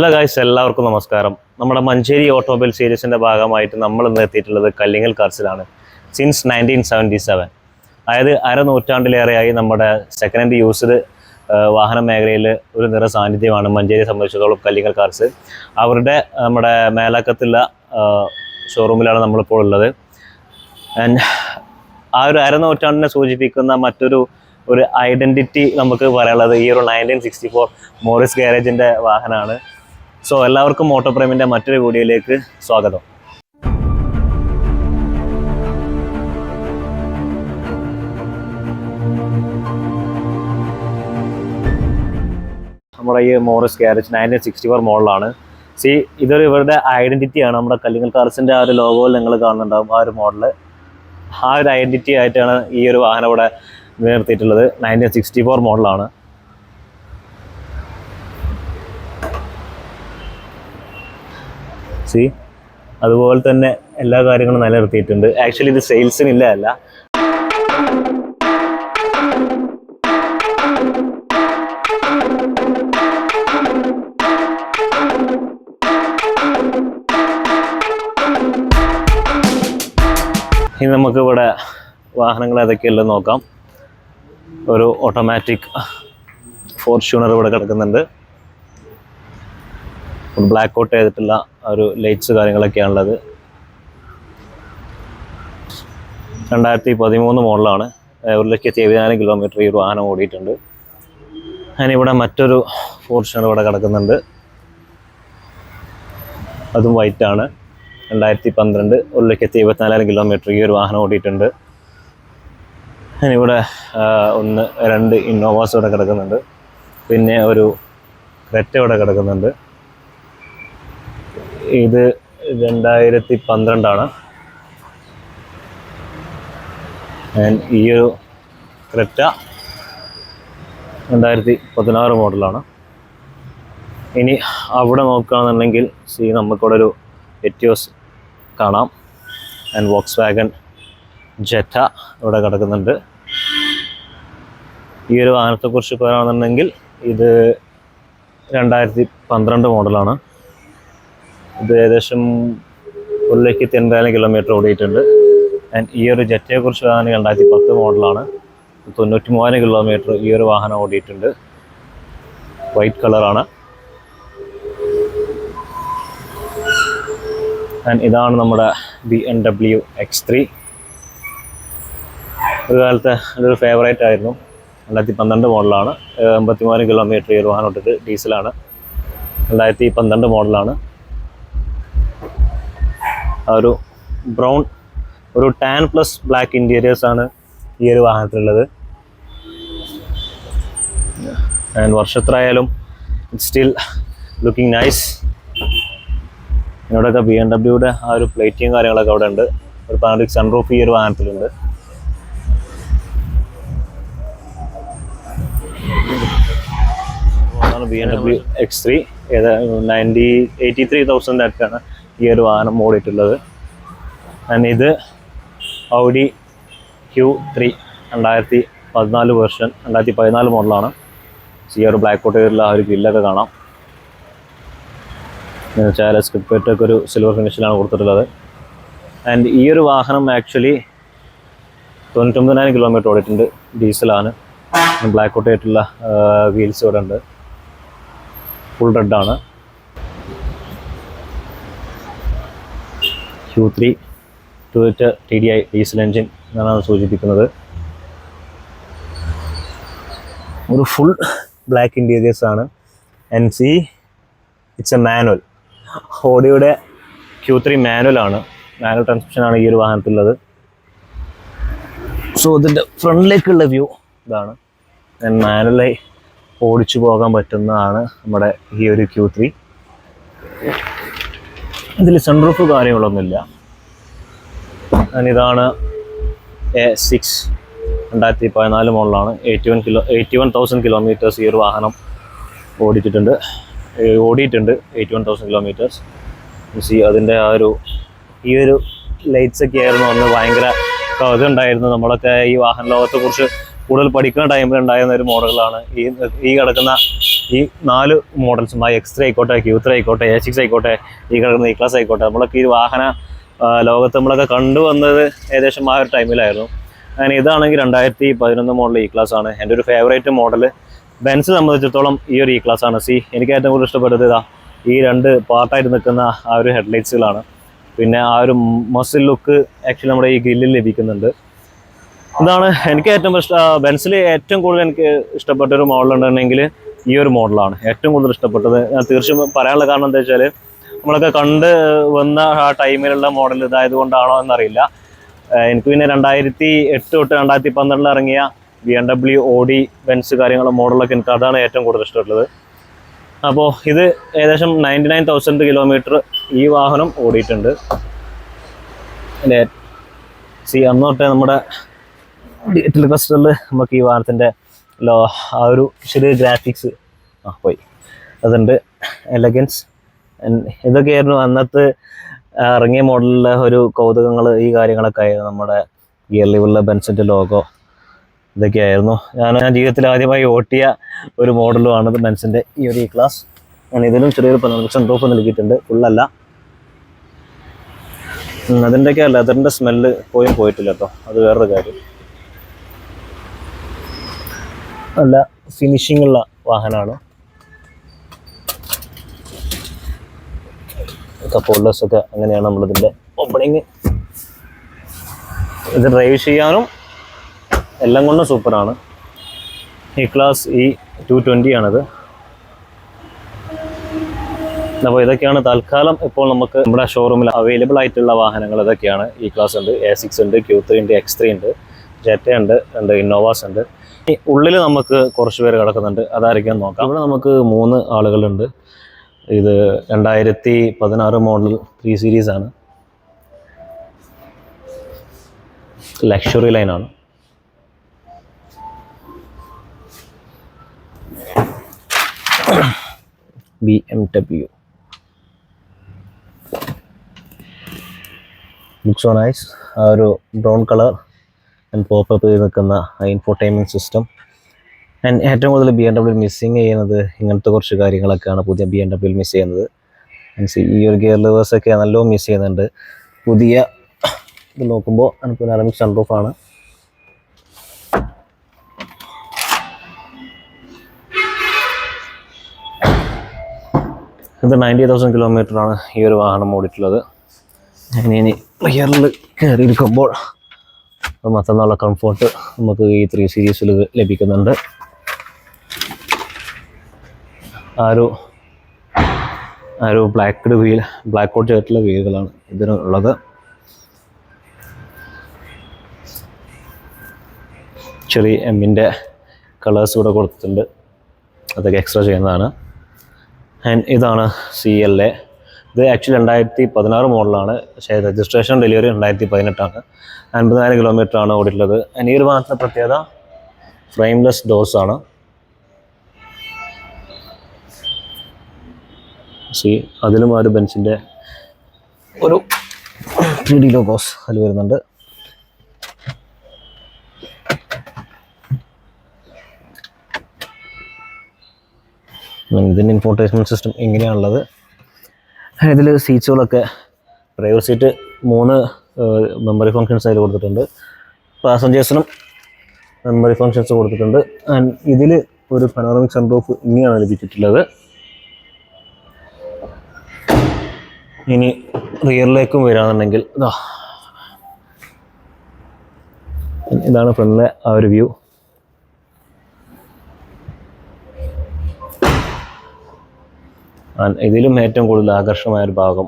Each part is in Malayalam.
ഹലോ ഗായ്സ് എല്ലാവർക്കും നമസ്കാരം. നമ്മുടെ മഞ്ചേരി ഓട്ടോമൊബൈൽ സീരീസിന്റെ ഭാഗമായിട്ട് നമ്മൾ ഇന്ന് എത്തിയിട്ടുള്ളത് കല്ലിങ്ങൽ കാർസിലാണ്. സിൻസ് നയന്റീൻ സെവന്റി സെവൻ അതായത് അരനൂറ്റാണ്ടിലേറെയായി നമ്മുടെ സെക്കൻഡ് ഹാൻഡ് യൂസ്ഡ് വാഹന മേഖലയിൽ ഒരു നിറ സാന്നിധ്യമാണ് മഞ്ചേരിയെ സംബന്ധിച്ചിടത്തോളം കല്ലിങ്ങൽ കാർസ്. അവരുടെ നമ്മുടെ മേലാക്കത്തുള്ള ഷോറൂമിലാണ് നമ്മളിപ്പോൾ ഉള്ളത്. ആ ഒരു അരനൂറ്റാണ്ടിനെ സൂചിപ്പിക്കുന്ന മറ്റൊരു ഒരു ഐഡന്റിറ്റി നമുക്ക് പറയാനുള്ളത് ഈ ഒരു നയന്റീൻ സിക്സ്റ്റി ഫോർ മോറിസ് ഗാരേജിന്റെ വാഹനമാണ്. സോ എല്ലാവർക്കും ഓട്ടോ പ്രേമിന്റെ മറ്റൊരു വീഡിയോയിലേക്ക് സ്വാഗതം. നമ്മുടെ ഈ Morris garage nineteen sixty four മോഡലാണ് സി ഇതൊരു ഇവരുടെ ഐഡന്റിറ്റിയാണ് നമ്മുടെ കല്ലിങ്ങൽ കാർസിന്റെ ആ ഒരു ലോഗോയിൽ നിങ്ങൾ കാണുന്നുണ്ടാവും ആ ഒരു മോഡൽ ആ ഒരു ഐഡന്റിറ്റി ആയിട്ടാണ് ഈ ഒരു വാഹനം ഇവിടെ നിലനിർത്തിയിട്ടുള്ളത്. നയന്റീൻ സിക്സ്റ്റി ഫോർ മോഡലാണ് സി അതുപോലെ തന്നെ എല്ലാ കാര്യങ്ങളും നിലനിർത്തിയിട്ടുണ്ട്. ആക്ച്വലി ഇത് സെയിൽസിന് ഇല്ല അല്ല. ഇനി നമുക്ക് ഇവിടെ വാഹനങ്ങൾ ഏതൊക്കെയുള്ളത് നോക്കാം. ഒരു ഓട്ടോമാറ്റിക് ഫോർച്യൂണർ ഇവിടെ കിടക്കുന്നുണ്ട്. ബ്ലാക്ക് ഔട്ട് ചെയ്തിട്ടുള്ള ഒരു ലൈറ്റ്സ് കാര്യങ്ങളൊക്കെയാണുള്ളത്. രണ്ടായിരത്തി പതിമൂന്ന് മോഡലാണ് ഒരു ലക്ഷത്തി എഴുപതിനായിരം കിലോമീറ്റർ ഈ ഒരു വാഹനം ഓടിയിട്ടുണ്ട്. അതിനിവിടെ മറ്റൊരു ഫോർച്യൂണർ ഇവിടെ കിടക്കുന്നുണ്ട്. അതും വൈറ്റ് ആണ്. രണ്ടായിരത്തി പന്ത്രണ്ട് ഒരു ലക്ഷത്തി എഴുപത്തിനാലായിരം കിലോമീറ്റർ ഈ ഒരു വാഹനം ഓടിയിട്ടുണ്ട്. അതിനിവിടെ ആ, ഒന്ന് രണ്ട് ഇന്നോവാസ് ഇവിടെ കിടക്കുന്നുണ്ട്. പിന്നെ ഒരു ക്രെറ്റ ഇവിടെ കിടക്കുന്നുണ്ട്. ഇത് രണ്ടായിരത്തി പന്ത്രണ്ടാണ് ആൻഡ് ഈ ഒരു ക്രെറ്റ രണ്ടായിരത്തി പതിനാറ് മോഡലാണ്. ഇനി അവിടെ നോക്കുകയാണെന്നുണ്ടെങ്കിൽ സി നമുക്കിവിടെ ഒരു എറ്റിയോസ് കാണാം. ആൻഡ് വോക്സ് വാഗൺ ജെറ്റ ഇവിടെ കിടക്കുന്നുണ്ട്. ഈ ഒരു വാഹനത്തെക്കുറിച്ച് പറയുകയാണെന്നുണ്ടെങ്കിൽ ഇത് രണ്ടായിരത്തി പന്ത്രണ്ട് മോഡലാണ്. ഇത് ഏകദേശം ഒരു ലക്ഷത്തി എൺപതിനായിരം കിലോമീറ്റർ ഓടിയിട്ടുണ്ട്. ആൻഡ് ഈ ഒരു ജെറ്റയെക്കുറിച്ച് പറയുകയാണെങ്കിൽ രണ്ടായിരത്തി പത്ത് മോഡലാണ്. തൊണ്ണൂറ്റി മൂവായിരം കിലോമീറ്റർ ഈ ഒരു വാഹനം ഓടിയിട്ടുണ്ട്. വൈറ്റ് കളറാണ് ആൻഡ് ഇതാണ് നമ്മുടെ B M W X three ഒരു കാലത്ത് അതൊരു ഫേവറേറ്റ് ആയിരുന്നു. രണ്ടായിരത്തി പന്ത്രണ്ട് മോഡലാണ്. എൺപത്തി മൂവായിരം കിലോമീറ്റർ ഈ ഒരു വാഹനം ഇട്ടിട്ട് ഡീസലാണ്. രണ്ടായിരത്തി പന്ത്രണ്ട് മോഡലാണ്. ഒരു ബ്രൗൺ ഒരു ടാൻ പ്ലസ് ബ്ലാക്ക് ഇന്റീരിയേഴ്സ് ആണ് ഈ ഒരു വാഹനത്തിലുള്ളത്. And it still looking nice ഇവിടെയൊക്കെ ബി എം ഡബ്ല്യൂടെ ആ ഒരു പ്ലേറ്റിയും കാര്യങ്ങളൊക്കെ അവിടെ ഉണ്ട് ഒരു പാനറിക് സൺറൂഫ് ഈ ഒരു വാഹനത്തിലുണ്ട്. B M W X three ഏതാ നയന്റി എയ്റ്റി ത്രീ തൗസൻഡ് അടുത്താണ് ഈ ഒരു വാഹനം ഓടിയിട്ടുള്ളത് ആൻഡ് ഇത് ഔഡി ക്യൂ ത്രീ രണ്ടായിരത്തി പതിനാല് വേർഷൻ രണ്ടായിരത്തി പതിനാല് മോഡലാണ് ഈ ഒരു ബ്ലാക്ക് ഉള്ള ആ ഒരു ഗ്രില്ലൊക്കെ കാണാം. എന്ന് വെച്ചാൽ സ്ക്രിപ്റ്റൊക്കെ ഒരു സിൽവർ ഫിനിഷിലാണ് കൊടുത്തിട്ടുള്ളത്. ആൻഡ് ഈ ഒരു വാഹനം ആക്ച്വലി തൊണ്ണൂറ്റൊമ്പതിനായിരം കിലോമീറ്റർ ഓടിയിട്ടുണ്ട്. ഡീസലാണ് ബ്ലാക്ക് ഔട്ട് ആയിട്ടുള്ള വീൽസ് ഇവിടെ ഉണ്ട്. ഫുൾ റെഡാണ് Q three two T D I diesel engine എന്നാണ് സൂചിപ്പിക്കുന്നത്. ഒരു ഫുൾ ബ്ലാക്ക് ഇന്റീരിയേഴ്സ് ആണ്. N C it's a manual ഓഡിയോയുടെ Q three മാനുവലാണ് മാനുവൽ ട്രാൻസ്മിഷൻ ആണ് ഈ ഒരു വാഹനത്തിലുള്ളത്. സോ ഇതിന്റെ ഫ്രണ്ടിലേക്കുള്ള വ്യൂ ഇതാണ്. ഞാൻ മാനുവലായി ഓടിച്ചു പോകാൻ പറ്റുന്നതാണ് നമ്മുടെ ഈ ഒരു ക്യൂ ത്രീ ഇതിൽ സൺറൂഫ് കാര്യങ്ങളൊന്നുമില്ല. ഇതാണ് എ സിക്സ് രണ്ടായിരത്തി പതിനാല് മോഡലാണ്. Eighty one kilo eighty one thousand kilometres ഈ ഒരു വാഹനം ഓടിച്ചിട്ടുണ്ട്. ഓടിയിട്ടുണ്ട് എയ്റ്റി വൺ തൗസൻഡ് കിലോമീറ്റേഴ്സ് സി അതിന്റെ ആ ഒരു ഈ ഒരു ലൈറ്റ്സ് ഒക്കെ ആയിരുന്നു അന്ന് ഭയങ്കര കൗതുകം ഉണ്ടായിരുന്നു നമ്മളൊക്കെ ഈ വാഹന ലോകത്തെക്കുറിച്ച് കൂടുതൽ പഠിക്കുന്ന ടൈമിൽ ഉണ്ടായിരുന്ന ഒരു മോഡലാണ് ഈ ഈ കിടക്കുന്ന ഈ നാല് മോഡൽസും ആ എക്സ് ത്രീ ആയിക്കോട്ടെ ക്യൂ ത്രീ ആയിക്കോട്ടെ എ സിക്സ് ആയിക്കോട്ടെ ഈ കിടക്കുന്ന ഈ ക്ലാസ് ആയിക്കോട്ടെ നമ്മളൊക്കെ ഈ വാഹന ലോകത്ത് നമ്മളൊക്കെ കണ്ടുവന്നത് ഏകദേശം ആ ഒരു ടൈമിലായിരുന്നു അങ്ങനെ ഇതാണെങ്കിൽ രണ്ടായിരത്തി പതിനൊന്ന് മോഡൽ ഈ ക്ലാസ് ആണ്. എന്റെ ഒരു ഫേവറേറ്റ് മോഡൽ ബെൻസ് സംബന്ധിച്ചിടത്തോളം ഈ ഒരു ഇ ക്ലാസ് ആണ്. സി എനിക്ക് ഏറ്റവും കൂടുതൽ ഇഷ്ടപ്പെട്ടത് ഇതാ ഈ രണ്ട് പാർട്ടായിട്ട് നിൽക്കുന്ന ആ ഒരു ഹെഡ്ലൈറ്റ്സുകളാണ് പിന്നെ ആ ഒരു മസിൽ ലുക്ക് ആക്ച്വലി നമ്മുടെ ഈ ഗ്രില്ലിൽ ലഭിക്കുന്നുണ്ട്. ഇതാണ് എനിക്ക് ഏറ്റവും ഇഷ്ടം. ബെൻസിൽ ഏറ്റവും കൂടുതൽ എനിക്ക് ഇഷ്ടപ്പെട്ട ഒരു മോഡൽ ഉണ്ടെങ്കിൽ ഈ ഒരു മോഡലാണ് ഏറ്റവും കൂടുതൽ ഇഷ്ടപ്പെട്ടത്. തീർച്ചയായും പറയാനുള്ള കാരണം എന്താ വെച്ചാൽ നമ്മളൊക്കെ കണ്ട് വന്ന ആ ടൈമിലുള്ള മോഡൽ ഇതായത് കൊണ്ടാണോ എന്നറിയില്ല എനിക്ക് പിന്നെ രണ്ടായിരത്തി എട്ട് തൊട്ട് രണ്ടായിരത്തി പന്ത്രണ്ടിൽ ഇറങ്ങിയ B M W Audi Benz കാര്യങ്ങളും മോഡലൊക്കെ എനിക്ക് അതാണ് ഏറ്റവും കൂടുതൽ ഇഷ്ടമുള്ളത്. അപ്പോൾ ഇത് ഏകദേശം നയന്റി നയൻ തൗസൻഡ് കിലോമീറ്റർ ഈ വാഹനം ഓടിയിട്ടുണ്ട്. സി അന്ന് തൊട്ടേ നമ്മുടെ ഡിജിറ്റൽ ക്ലസ്റ്ററിൽ നമുക്ക് ഈ വാഹനത്തിന്റെ ലോ ആ ഒരു ചെറിയ ഗ്രാഫിക്സ് ആ പോയി. അതുണ്ട് എലഗൻസ് ഇതൊക്കെയായിരുന്നു അന്നത്തെ ഇറങ്ങിയ മോഡലിലെ ഒരു കൗതുകങ്ങൾ ഈ കാര്യങ്ങളൊക്കെ ആയിരുന്നു നമ്മുടെ ഗിയർ ബെൻസിന്റെ ലോഗോ ഇതൊക്കെയായിരുന്നു. ഞാൻ ജീവിതത്തിൽ ആദ്യമായി ഓട്ടിയ ഒരു മോഡലുമാണ് ബെൻസിന്റെ ഈ ഒരു ഈ ക്ലാസ് ഞാൻ ഇതിലും ചെറിയൊരു പതിനഞ്ച് ഡ്രോപ്പ് നൽകിയിട്ടുണ്ട്. ഫുള്ളല്ല അതിന്റെയൊക്കെ ലെതറിന്റെ സ്മെല്ല് പോയും പോയിട്ടില്ല കേട്ടോ. അത് വേറൊരു കാര്യം. നല്ല ഫിനിഷിംഗ് ഉള്ള വാഹനമാണ്. കപ്പോൾസ് ഒക്കെ അങ്ങനെയാണ് നമ്മളിതിന്റെ ഓപ്പണിങ് ഇത് ഡ്രൈവ് ചെയ്യാനും എല്ലാം കൊണ്ടും സൂപ്പറാണ് ഈ ക്ലാസ് ഈ ടു ട്വന്റി ആണിത്. അപ്പോൾ ഇതൊക്കെയാണ് തൽക്കാലം ഇപ്പോൾ നമുക്ക് നമ്മുടെ ഷോറൂമിൽ അവൈലബിൾ ആയിട്ടുള്ള വാഹനങ്ങൾ ഇതൊക്കെയാണ്. ഈ ക്ലാസ് ഉണ്ട് എ സിക്സ് ഉണ്ട് ക്യൂ ത്രീ ഉണ്ട് എക്സ് ത്രീ ഉണ്ട് ജെറ്റ ഉണ്ട് ഉണ്ട് ഇന്നോവാസ് ഉണ്ട്. ഉള്ളിൽ നമുക്ക് കുറച്ച് പേര് കിടക്കുന്നുണ്ട്. അതായിരിക്കും നോക്കാം. ഇവിടെ നമുക്ക് മൂന്ന് ആളുകളുണ്ട്. ഇത് രണ്ടായിരത്തി പതിനാറ് മോഡൽ ത്രീ സീരീസ് ആണ്. ലക്ഷറി ലൈനാണ്. B M W. Looks on eyes ആ ഒരു ബ്രൗൺ കളർ ആൻഡ് പോപ്പപ്പ് ചെയ്ത് നിൽക്കുന്ന ഇൻഫോർടൈൻമെന്റ് സിസ്റ്റം ആൻഡ് ഏറ്റവും കൂടുതൽ ബി എം ഡബ്ല്യു മിസ്സിങ് ചെയ്യുന്നത് ഇങ്ങനത്തെ കുറച്ച് കാര്യങ്ങളൊക്കെയാണ് പുതിയ ബി എം ഡബ്ല്യു മിസ് ചെയ്യുന്നത്. മീൻസ് ഈ ഒരു ഗിയർ ലിവേഴ്സൊക്കെ നല്ലോ മിസ് ചെയ്യുന്നുണ്ട്. പുതിയ ഇത് നോക്കുമ്പോൾ എനിക്ക് അലമിക് സൺറൂഫാണ് ഇത് നയന്റി തൗസൻഡ് കിലോമീറ്ററാണ് ഈ ഒരു വാഹനം ഓടിയിട്ടുള്ളത്. ഇനി ഇനി റിയറിൽ കയറിയിരിക്കുമ്പോൾ മറ്റന്നുള്ള കംഫോർട്ട് നമുക്ക് ഈ ത്രീ സീരീസിൽ ലഭിക്കുന്നുണ്ട്. ആ ഒരു ആ ഒരു ബ്ലാക്ക്ഡ് വീൽ ബ്ലാക്ക് ഔട്ട് ചെയ്തിട്ടുള്ള വീലുകളാണ് ഇതിനുള്ളത്. ചെറിയ എമ്മിന്റെ കളേഴ്സ് കൂടെ കൊടുത്തിട്ടുണ്ട്. അതൊക്കെ എക്സ്ട്രാ ചെയ്യുന്നതാണ്. ആൻഡ് ഇതാണ് സി എൽ എ ഇത് ആക്ച്വലി രണ്ടായിരത്തി പതിനാറ് മോഡലാണ് പക്ഷേ രജിസ്ട്രേഷൻ ഡെലിവറി രണ്ടായിരത്തി പതിനെട്ടാണ്. അൻപതിനായിരം കിലോമീറ്റർ ആണ് ഓടിയിട്ടുള്ളത്. ഈ ഒരു വാഹനത്തിന്റെ പ്രത്യേകത ഫ്രെയിംലെസ് ആണ്. സി അതിലും ആ ഒരു ബെൻസിന്റെ ഒരു ത്രീ ഡി ലോഗോസ് അതിൽ വരുന്നുണ്ട്. ഇതിന്റെ ഇൻഫോർട്ടൈൻമെന്റ് സിസ്റ്റം ഇങ്ങനെയാണുള്ളത്. ഇതിൽ സീറ്റ്സുകളൊക്കെ ഡ്രൈവർ സീറ്റ് മൂന്ന് മെമ്മറി ഫങ്ഷൻസ് അതിൽ കൊടുത്തിട്ടുണ്ട്. പാസഞ്ചേഴ്സിനും മെമ്മറി ഫങ്ഷൻസ് കൊടുത്തിട്ടുണ്ട്. ആൻഡ് ഇതിൽ ഒരു പനോറമിക് സൺറൂഫ് ഇങ്ങനെയാണ് ലഭിച്ചിട്ടുള്ളത്. ഇനി റിയറിലേക്കും വരാന്നുണ്ടെങ്കിൽ ഇതാ ഇതാണ് ഫ്രണ്ടിലെ ആ ഒരു വ്യൂ ഇതിലും ഏറ്റവും കൂടുതൽ ആകർഷമായ ഒരു ഭാഗം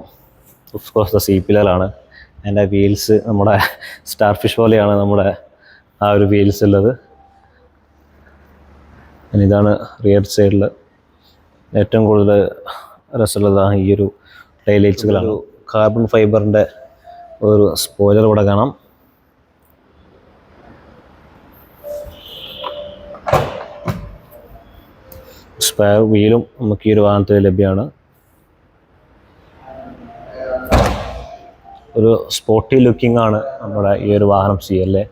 കോഴ്സ് ദ സി പില്ലറാണ് അതിന്റെ വീൽസ് നമ്മുടെ സ്റ്റാർ ഫിഷ് പോലെയാണ് നമ്മുടെ ആ ഒരു വീൽസ് ഉള്ളത്. ഇതാണ് റിയർ സൈഡിൽ ഏറ്റവും കൂടുതൽ രസമുള്ളത് ഈ ഒരു ടൈലൈറ്റ്സുകളാണ് കാർബൺ ഫൈബറിന്റെ ഒരു സ്പോയിലർ ഇവിടെ കാണാം. സ്പെയർ വീലും നമുക്ക് ഈ ഒരു വാഹനത്തിൽ ലഭ്യമാണ്. ഒരു സ്പോർട്ടി ലുക്കിംഗ് ആണ് നമ്മുടെ ഈ ഒരു വാഹനം സി എൽ എ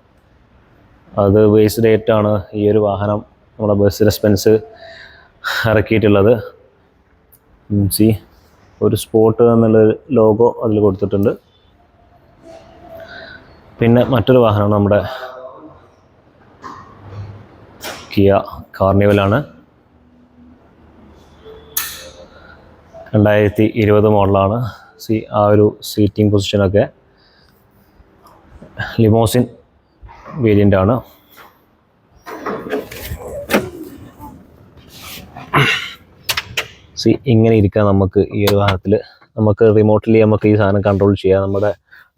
അത് ഡേറ്റ് ആണ് ഈ ഒരു വാഹനം നമ്മുടെ ബസ് റെസ്പെൻസ് ഇറക്കിയിട്ടുള്ളത്. സി ഒരു സ്പോട്ട് എന്നുള്ള ലോഗോ അതിൽ കൊടുത്തിട്ടുണ്ട്. പിന്നെ മറ്റൊരു വാഹനമാണ് നമ്മുടെ കിയ കാർണിവലാണ് രണ്ടായിരത്തി ഇരുപത് മോഡലാണ്. സി ആ ഒരു സീറ്റിംഗ് പൊസിഷനൊക്കെ ലിമോസിൻ വേരിയന്റ് ആണ് സി ഇങ്ങനെ ഇരിക്കാം നമുക്ക് ഈ ഒരു വാഹനത്തിൽ നമുക്ക് റിമോട്ട്ലി നമുക്ക് ഈ സാധനം കൺട്രോൾ ചെയ്യാം. നമ്മുടെ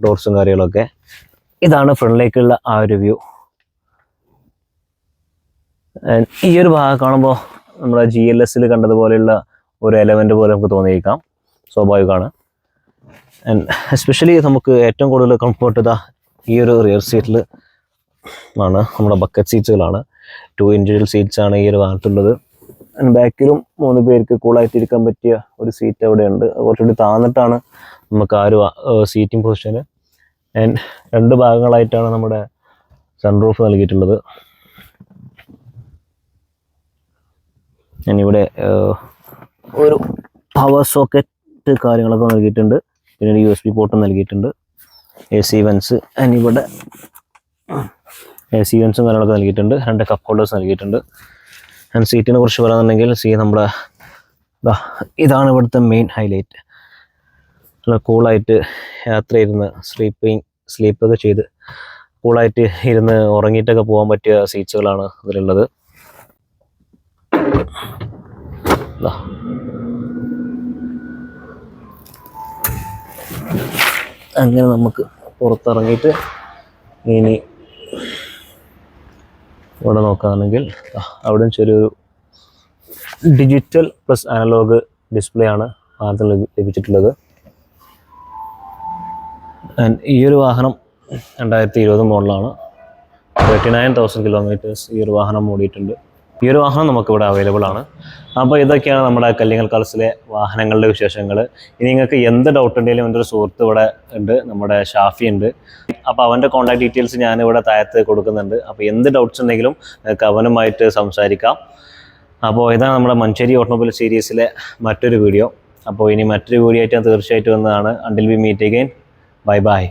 ഡോർസും കാര്യങ്ങളൊക്കെ. ഇതാണ് ഫ്രണ്ടിലേക്കുള്ള ആ ഒരു വ്യൂ ഈ ഒരു ഭാഗം കാണുമ്പോൾ നമ്മുടെ ജി എൽ എസിൽ കണ്ടതുപോലെയുള്ള ഒരു എലമെന്റ് പോലെ നമുക്ക് തോന്നിയേക്കാം. സ്വാഭാവികമാണ്. ആൻഡ് എസ്പെഷ്യലി നമുക്ക് ഏറ്റവും കൂടുതൽ കംഫർട്ട് ഇതാ ഈ ഒരു റിയർ സീറ്റിൽ ആണ്. നമ്മുടെ ബക്കറ്റ് സീറ്റ്സുകളാണ് ടു ഇൻഡിവിജ്വൽ സീറ്റ്സ് ആണ് ഈ ഒരു ഭാഗത്തുള്ളത്. ബാക്കിലും മൂന്ന് പേർക്ക് കൂളായിട്ടിരിക്കാൻ പറ്റിയ ഒരു സീറ്റ് അവിടെ ഉണ്ട് അത് കുറച്ചുകൂടി താന്നിട്ടാണ് നമുക്ക് ആ ഒരു സീറ്റിംഗ് പൊസിഷൻ ആൻഡ് രണ്ട് ഭാഗങ്ങളായിട്ടാണ് നമ്മുടെ സൺറൂഫ് നൽകിയിട്ടുള്ളത്. ഞാനിവിടെ ഒരു പവർ സോക്കറ്റ് കാര്യങ്ങളൊക്കെ നൽകിയിട്ടുണ്ട്. പിന്നെ ഒരു യു എസ് ബി പോർട്ടും നൽകിയിട്ടുണ്ട്. എ സി വെൻസ് ആൻഡ് ഇവിടെ എ സി വെൻസും കാര്യങ്ങളൊക്കെ നൽകിയിട്ടുണ്ട്. രണ്ട് കപ്പ് ഹോൾഡേഴ്സ് നൽകിയിട്ടുണ്ട്. ആൻഡ് സീറ്റിനെ കുറിച്ച് പറയുന്നുണ്ടെങ്കിൽ സീ നമ്മുടെ ഇതാണ് ഇവിടുത്തെ മെയിൻ ഹൈലൈറ്റ് നല്ല കൂളായിട്ട് യാത്ര ഇരുന്ന് സ്ലീപ്പിങ് സ്ലീപ്പൊക്കെ ചെയ്ത് കൂളായിട്ട് ഇരുന്ന് ഉറങ്ങിയിട്ടൊക്കെ പോകാൻ പറ്റിയ സീറ്റ്സുകളാണ് ഇതിലുള്ളത്. അങ്ങനെ നമുക്ക് പുറത്തിറങ്ങിയിട്ട് ഇനി ഇവിടെ നോക്കുകയാണെങ്കിൽ അവിടെ ചെറിയൊരു ഡിജിറ്റൽ പ്ലസ് അനലോഗ് ഡിസ്പ്ലേ ആണ് വാഹനത്തിൽ ലഭി- ലഭിച്ചിട്ടുള്ളത്. ആൻഡ് ഈ ഒരു വാഹനം രണ്ടായിരത്തി ഇരുപത് മോഡലാണ് തേർട്ടി നയൻ തൗസൻഡ് കിലോമീറ്റേഴ്സ് ഈ ഒരു വാഹനം ഓടിയിട്ടുണ്ട്. ഈ ഒരു വാഹനം നമുക്കിവിടെ അവൈലബിൾ ആണ്. അപ്പോൾ ഇതൊക്കെയാണ് നമ്മുടെ കല്ലിങ്ങൽ കളസിലെ വാഹനങ്ങളുടെ വിശേഷങ്ങൾ. ഇനി നിങ്ങൾക്ക് എന്ത് ഡൗട്ട് ഉണ്ടെങ്കിലും എന്റെ ഒരു സുഹൃത്ത് ഇവിടെ ഉണ്ട് നമ്മുടെ ഷാഫി ഉണ്ട്. അപ്പോൾ അവന്റെ കോൺടാക്ട് ഡീറ്റെയിൽസ് ഞാനിവിടെ താഴത്ത് കൊടുക്കുന്നുണ്ട്. അപ്പോൾ എന്ത് ഡൗട്ട്സ് ഉണ്ടെങ്കിലും നിങ്ങൾക്ക് അവനുമായിട്ട് സംസാരിക്കാം. അപ്പോൾ ഇതാണ് നമ്മുടെ മഞ്ചേരി ഓട്ടോമൊബൈൽ സീരീസിലെ മറ്റൊരു വീഡിയോ അപ്പോൾ ഇനി മറ്റൊരു വീഡിയോ ആയിട്ട് ഞാൻ തീർച്ചയായിട്ടും വന്നതാണ്. Until we meet again bye bye